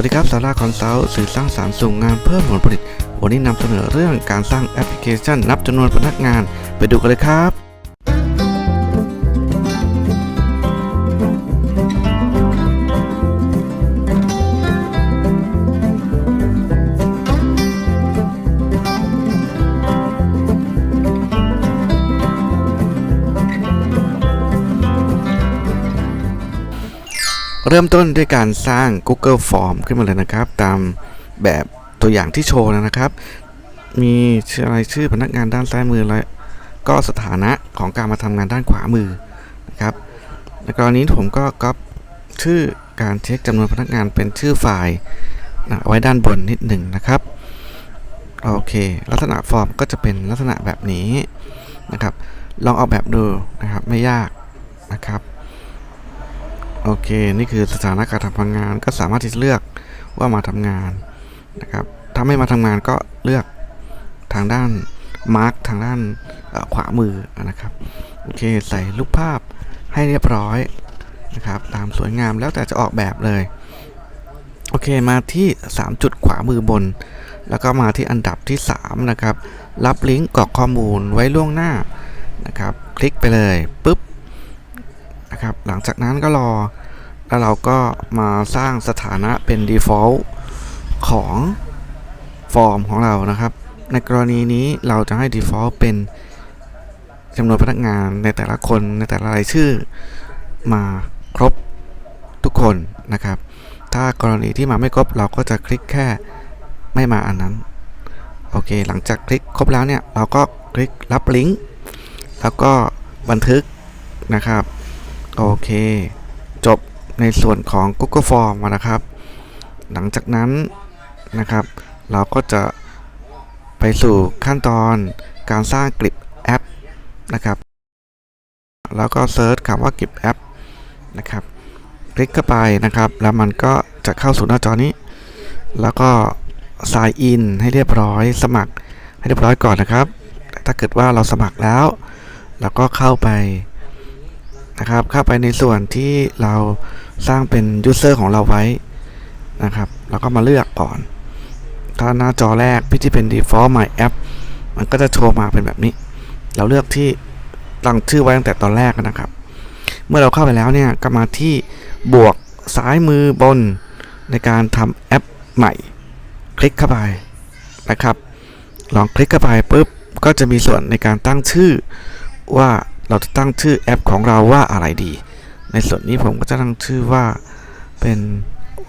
วัสดีครับสาราคอนซัลท์สื่อสร้างสารรค์สู่งานเพิ่มผลผลิต วันนี้นำเสนอเรื่องการสร้างแอปพลิเคชันนับจำนวนพนักงาน ไปดูกันเลยครับ เริ่มต้นด้วยการสร้าง Google Form ขึ้นมาเลยนะครับ ตามแบบตัวอย่างที่โชว์นะครับ มีชื่อรชื่อพนักงานด้านซ้ายมือและก็สถานะของการมาทำงานด้านขวามือนะครับในกรณีนี้ผมก็ก๊อปชื่อการเช็คจำนวนพนักงานเป็นชื่อไฟล์นะไว้ด้านบนนิดหนึ่งนะครับโอเค ลักษณะฟอร์มก็จะเป็นลักษณะแบบนี้นะครับ ลองออกแบบดูนะครับไม่ยากนะครับ โอเค นี่คือสถานะการทำงานก็สามารถที่จะเลือกว่ามาทำงานนะครับถ้าไม่มาทำงานก็เลือกทางด้านมาร์กทางด้านขวามือนะครับโอเคใส่รูปภาพให้เรียบร้อยนะครับตามสวยงามแล้วแต่จะออกแบบเลยโอเคมาที่ 3 จุดขวามือบน แล้วก็มาที่อันดับที่ 3 นะครับ รับลิงก์กรอกข้อมูลไว้ล่วงหน้านะครับ คลิกไปเลยปุ๊บนะครับหลังจากนั้นก็รอ แล้วเราก็มาสร้างสถานะเป็น default ของฟอร์มของเรานะครับ ในกรณีนี้เราจะให้ default เป็นจำนวนพนักงานในแต่ละคนในแต่ละรายชื่อ มาครบทุกคนนะครับ ถ้ากรณีที่มาไม่ครบเราก็จะคลิกแค่ไม่มาอันนั้น โอเค หลังจากคลิกครบแล้วเนี่ยเราก็คลิกรับลิงก์แล้วก็บันทึกนะครับ โอเค จบ ในส่วนของ Google Form นะครับ หลังจากนั้นนะครับ เราก็จะไปสู่ขั้นตอนการสร้างกลิปแอปนะครับ แล้วก็เซิร์ชคำว่ากลิปแอปนะครับ คลิกเข้าไปนะครับ แล้วมันก็จะเข้าสู่หน้าจอนี้ แล้วก็ sign in ให้เรียบร้อย สมัครให้เรียบร้อยก่อนนะครับ ถ้าเกิดว่าเราสมัครแล้วเราก็เข้าไปนะครับ เข้าไปในส่วนที่เรา สร้างเป็น user ของเราไว้นะครับแล้วก็มาเลือกก่อน ถ้าหน้าจอแรกพี่ที่เป็น default my app มันก็จะโชว์มาเป็นแบบนี้ เราเลือกที่ตั้งชื่อไว้ตั้งแต่ตอนแรกนะครับ เมื่อเราเข้าไปแล้วเนี่ยก็มาที่บวกซ้ายมือบนในการทำแอปใหม่ คลิกเข้าไปนะครับ ลองคลิกเข้าไปปุ๊บก็จะมีส่วนในการตั้งชื่อว่าเราจะตั้งชื่อแอปของเราว่าอะไรดี ในส่วนนี้ผมก็จะตั้งชื่อว่าเป็น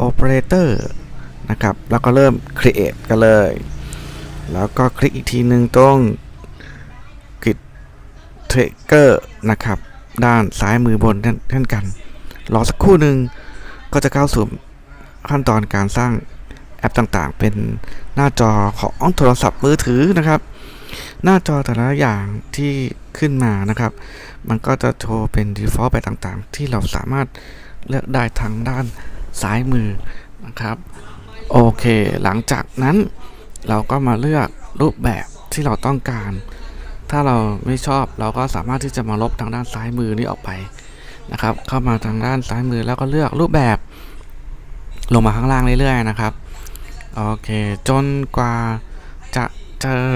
operator นะครับ แล้วก็เริ่ม create กันเลย แล้วก็คลิกอีกทีหนึ่งตรง git trigger นะครับ ด้านซ้ายมือบนเช่นกัน รอสักครู่หนึ่งก็จะเข้าสู่ขั้นตอนการสร้างแอปต่างๆ เป็นหน้าจอของโทรศัพท์มือถือนะครับ หน้าจอแต่ละอย่างที่ ขึ้นมานะครับ มันก็จะโชว์เป็น default ไปต่างๆ ที่เราสามารถเลือกได้ทางด้านซ้ายมือนะครับ โอเค หลังจากนั้นเราก็มาเลือกรูปแบบที่เราต้องการ ถ้าเราไม่ชอบเราก็สามารถที่จะมาลบทางด้านซ้ายมือนี้ออกไปนะครับ เข้ามาทางด้านซ้ายมือแล้วก็เลือกรูปแบบ ลงมาข้างล่างเรื่อยๆนะครับ โอเค จนกว่าจะเจอ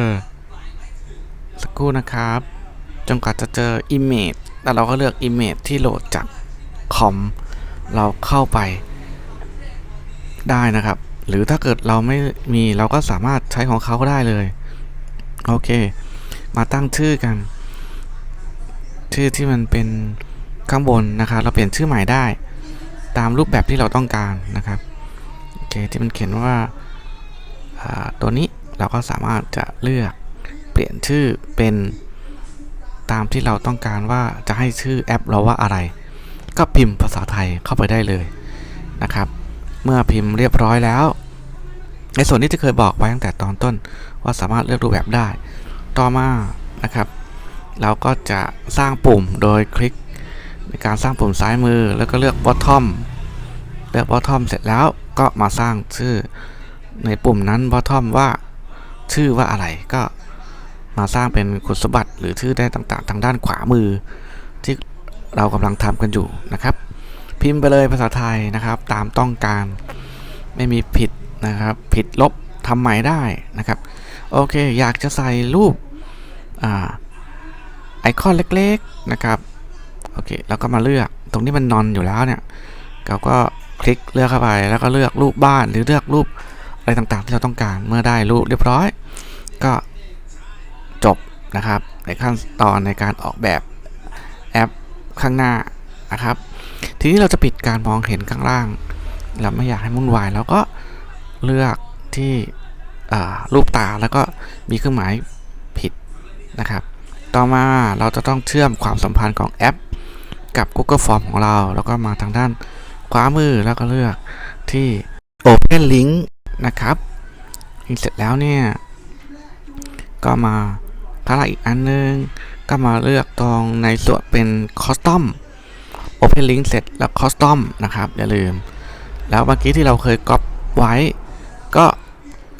สักครู่นะครับ จนกว่าจะเจอ Image แล้วเราก็เลือก Image ที่โหลดจากคอมเราเข้าไปได้นะครับ หรือถ้าเกิดเราไม่มีเราก็สามารถใช้ของเขาได้เลย โอเค มาตั้งชื่อกัน ชื่อที่มันเป็นข้างบนนะครับ เราเปลี่ยนชื่อใหม่ได้ ตามรูปแบบที่เราต้องการนะครับโอเคที่มันเขียนว่าอ่าตัวนี้เราก็สามารถจะเลือกเปลี่ยนชื่อเป็น ตามที่เราต้องการว่าจะให้ชื่อแอปเราว่าอะไร ก็พิมพ์ภาษาไทยเข้าไปได้เลยนะครับ เมื่อพิมพ์เรียบร้อยแล้ว ในส่วนที่จะเคยบอกไว้ตั้งแต่ตอนต้นว่าสามารถเลือกรูปแบบได้ ต่อมานะครับ เราก็จะสร้างปุ่มโดยคลิกในการสร้างปุ่มซ้ายมือแล้วก็เลือก bottom เลือก bottom เสร็จแล้วก็มาสร้างชื่อในปุ่มนั้น bottom ว่าชื่อว่าอะไรก็ มาสร้างเป็นคุณสมบัติหรือชื่อได้ต่างๆ ทางด้านขวามือ ที่เรากำลังทำกันอยู่นะครับ พิมพ์ไปเลยภาษาไทยนะครับ ตามต้องการไม่มีผิดนะครับ ผิดลบทำใหม่ได้นะครับ โอเค อยากจะใส่รูปอไอคอนเล็กๆนะครับโอเคแล้วก็มาเลือกตรงนี้มันนอนอยู่แล้วเนี่ยเราก็คลิกเลือกเข้าไปแล้วก็เลือกรูปบ้านหรือเลือกรูปอะไรต่างๆ ที่เราต้องการเมื่อได้รูปเรียบร้อย ก็ นะครับ ในขั้นตอนในการออกแบบแอปข้างหน้านะครับ ทีนี้เราจะปิดการมองเห็นข้างล่าง เราไม่อยากให้วุ่นวายแล้วก็เลือกที่รูปตาแล้วก็มีเครื่องหมายผิดนะครับ ต่อมาเราจะต้องเชื่อมความสัมพันธ์ของแอป กับ Google Form ของเรา แล้วก็มาทางด้านขวามือแล้วก็เลือกที่ Open Link นะครับเสร็จแล้วเนี่ย ก็มา ถ้าอีกอันนึง ก็มาเลือกตรงในส่วนเป็น Custom Open Link เสร็จแล้ว Custom นะครับ อย่าลืม แล้วเมื่อกี้ที่เราเคยก๊อปไว้ ก็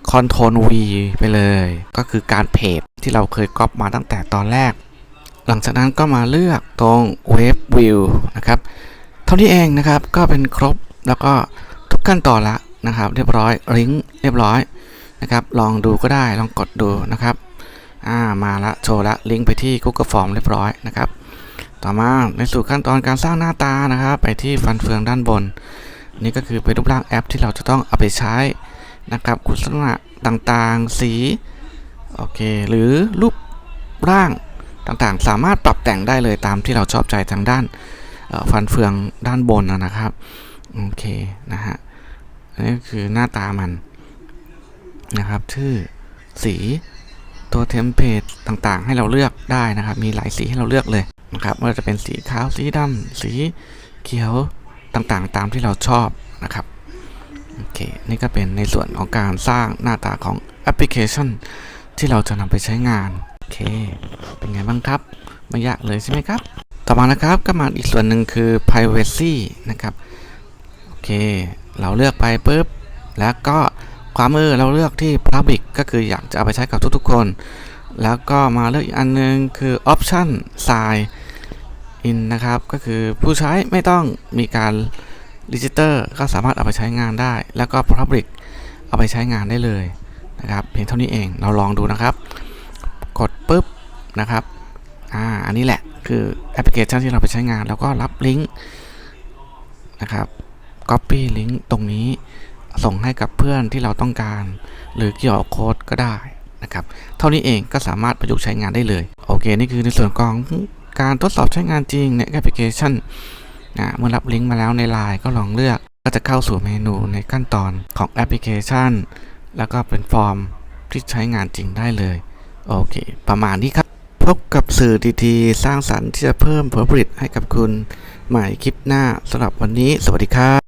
Ctrl V ไปเลย ก็คือการเพจที่เราเคยก๊อปมาตั้งแต่ตอนแรก หลังจากนั้นก็มาเลือกตรง Web View นะครับ เท่านี้เองนะครับก็เป็นครบแล้วก็ทุกขั้นตอนละนะครับ เรียบร้อยลิงก์เรียบร้อยนะครับ ลองดูก็ได้ลองกดดูนะครับ อ่ามาละโชว์ละลิงก์ไปที่ Google Form เรียบร้อยนะครับ ต่อมาในสู่ขั้นตอนการสร้างหน้าตานะครับ ไปที่ฟันเฟืองด้านบน นี่ก็คือเป็นรูปร่างแอปที่เราจะต้องเอาไปใช้นะครับคุณลักษณะต่างๆ สีโอเคหรือรูปร่างต่างๆ สามารถปรับแต่งได้เลยตามที่เราชอบใจทางด้านฟันเฟืองด้านบนนะครับโอเคนะฮะนนี้ก็คือหน้าตามันนะครับชื่อสี ตัวเทมเพลตต่างๆ ให้เราเลือกได้นะครับ มีหลายสีให้เราเลือกเลยนะครับม่ว่าจะเป็นสีขาวสีดำสีเขียวต่างๆ ตามที่เราชอบนะครับโอเคนี่ก็เป็นในส่วนของการสร้างหน้าตาของแอปพลิเคชัน ที่เราจะนำไปใช้งานโอเค เป็นไงบ้างครับไม่ยากเลยใช่ไหมครับ ต่อมานะครับก็มาอีกส่วนหนึ่งคือ privacy นะครับโอเค เราเลือกไปปุ๊บแล้วก็ ความือเราเลือกที่ public ก็คืออยากจะเอาไปใช้กับทุกๆคน แล้วก็มาเลือกอีกอันหนึงคือ option sign in นะครับ ก็คือผู้ใช้ไม่ต้องมีการรีจิเตอร์ก็สามารถเอาไปใช้งานได้ แล้วก็ public เอาไปใช้งานได้เลยนะครับเพียงเท่านี้เองเราลองดูนะครับ กดปุ๊บนะครับอ่าอันนี้แหละคือแอปพลิเคชันที่เราไปใช้งาน แล้วก็รับลิงก์นะครับ Copy ลิงก์ตรงนี้ ส่งให้กับเพื่อนที่เราต้องการ หรือเกี่ยวโค้ดก็ได้นะครับเท่านี้เองก็สามารถประยุกต์ใช้งานได้เลยโอเคนี่คือในส่วนของการทดสอบใช้งานจริงในแอปพลิเคชันนะเมื่อรับลิงก์มาแล้วใน Line ก็ลองเลือก ก็จะเข้าสู่เมนูในขั้นตอนของแอปพลิเคชัน แล้วก็เป็นฟอร์มที่ใช้งานจริงได้เลยโอเค ประมาณนี้ครับ พบกับสื่อดีๆ สร้างสรรค์ที่จะเพิ่มผลผลิตให้กับคุณใหม่คลิปหน้าสำหรับวันนี้ สวัสดีครับ